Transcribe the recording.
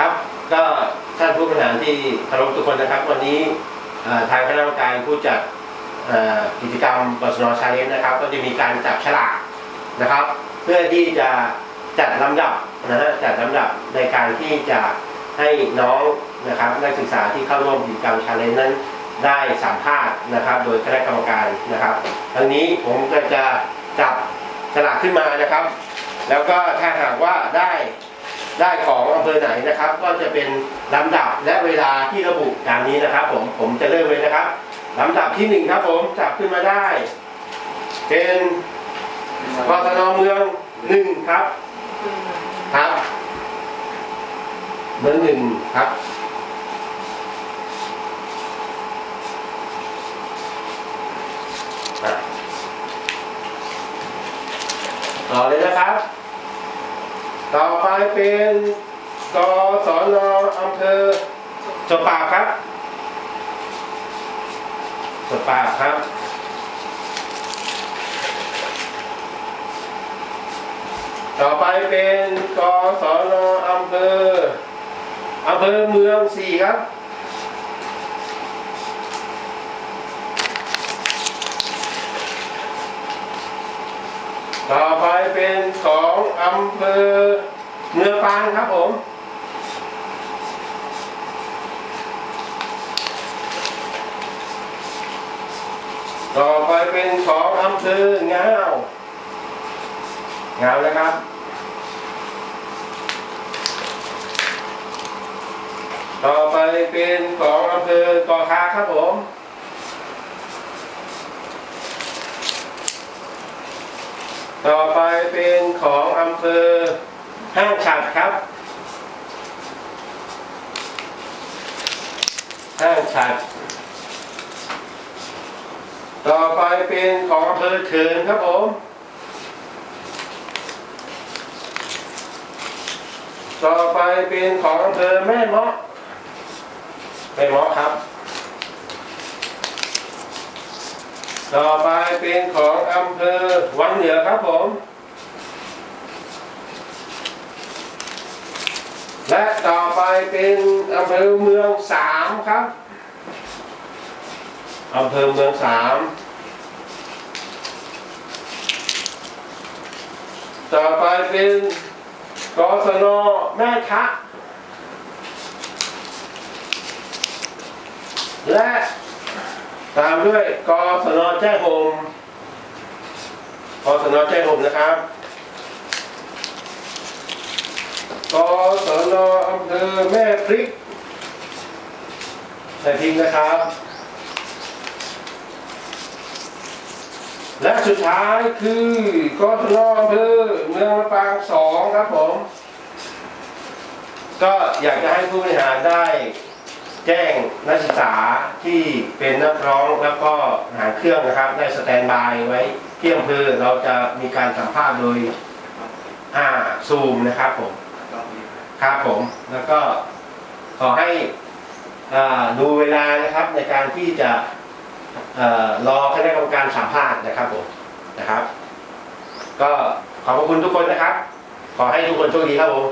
ครับ ก็ท่านผู้บริหารที่เคารพทุกคนนะครับ วันนี้ทางคณะกรรมการผู้จัดกิจกรรมบสนชาเลนนะครับ ก็จะมีการจับฉลากนะครับ เพื่อที่จะจัดลำดับนะฮะจัดลำดับในการที่จะให้น้องนะครับนักศึกษาที่เข้าร่วมกิจกรรมชาเลนนั้นได้สัมภาษณ์นะครับ โดยคณะกรรมการนะครับทั้งนี้ผมก็จะจับฉลากขึ้นมานะครับ แล้วก็ถ้าหากว่าได้ ได้ของอำเภอไหนนะครับ ก็จะเป็นลำดับและเวลาที่ระบุตามนี้นะครับ ผมผมจะเริ่มเลยนะครับลำดับที่หนึ่งครับผมจับขึ้นมาได้ เป็นกศนเมืองหนึ่งครับ ครับเมืองหนึ่งครับอะต่อเลยนะครับ ต่อไปเป็นกศนอำเภอสบปากครับสบปากครับ ต่อไปเป็นกศนอำเภออำเภอเมืองสี่ครับ ต่อไปเป็นของอำเภอเมือปานครับผมต่อไปเป็นของอำเภอเงาวงานะครับ ต่อไปเป็นของอำเภอกอคาครับผม ต่อไปเป็นของอำเภอห้างฉัดครับ ห้างฉัด ต่อไปเป็นของอำเภอเถินครับผม ต่อไปเป็นของอำเภอแม่เมาะแม่เมาะครับ ต่อไปเป็นของอำเภอวังเหนือครับผม และต่อไปเป็นอำเภอเมืองสามครับอำเภอเมืองสามต่อไปเป็นกศนแม่ทะและ ตามด้วยกศนแจ้โฮมกศนแจ้โฮมนะครับกศนอำเภอแม่พริกแม่พริกนะครับ และสุดท้ายคือกศนอำเภอเมืองปางสองครับผม ก็อยากจะให้ผู้บริหารได้ แจ้งนักศึกษาที่เป็นนักร้องแล้วก็หางเครื่องนะครับ ได้สแตนบายไว้ที่อำเภอเราจะมีการสัมภาษณ์โดยอ่าซูมนะครับผมครับผมแล้วก็ขอให้อ่าดูเวลานะครับในการที่จะเอ่อรอคณะกรรมการสัมภาษณ์นะครับผมนะครับ ก็ขอบพระคุณทุกคนนะครับ ขอให้ทุกคนโชคดีครับผม